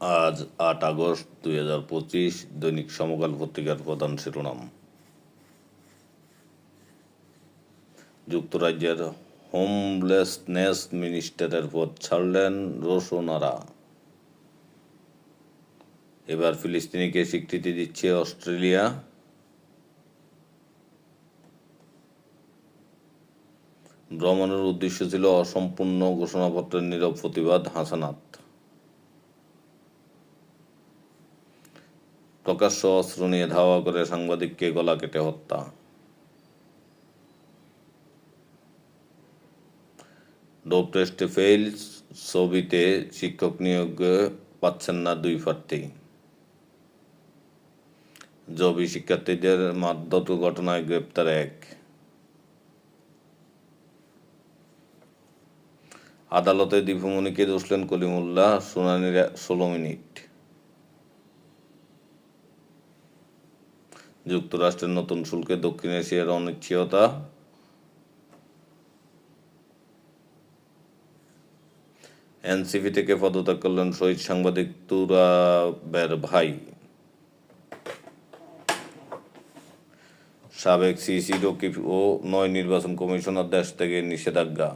আজ আট আগস্ট দুই হাজার পঁচিশ দৈনিক সমকাল পত্রিকার প্রধান শিরোনাম। যুক্তরাজ্যের হোমলেসনেস মিনিস্টারের পদ ছাড়লেন রোশনারা। এবার ফিলিস্তিনিকে স্বীকৃতি দিচ্ছে অস্ট্রেলিয়া। ভ্রমণের উদ্দেশ্য ছিল অসম্পূর্ণ ঘোষণাপত্রের নীরব প্রতিবাদ হাসানাত। প্রকাশ্য অস্ত্র নিয়ে ধাওয়া করে সাংবাদিককে গলা কেটে হত্যা। ডোপ টেস্টে ফেইল, ছবিতে শিক্ষক নিয়োগ পাচ্ছেন না দুই প্রার্থী। জবি শিক্ষার্থীদের মারধর ঘটনায় গ্রেপ্তার এক। আদালতে দীপুমণিকে দোষলেন কলিমুল্লাহ, শুনানির ষোলো মিনিট। যুক্তরাষ্ট্রের নতুন শুল্কে দক্ষিণ এশিয়ার অনিশ্চয়তা। এনসিপি থেকে পদত্যাগ করলেন শহীদ সাংবাদিক তুরাবের ভাই। সাবেক সিসি রকিব ও নয় নির্বাচন কমিশনার দেশ থেকে নিষেধাজ্ঞা।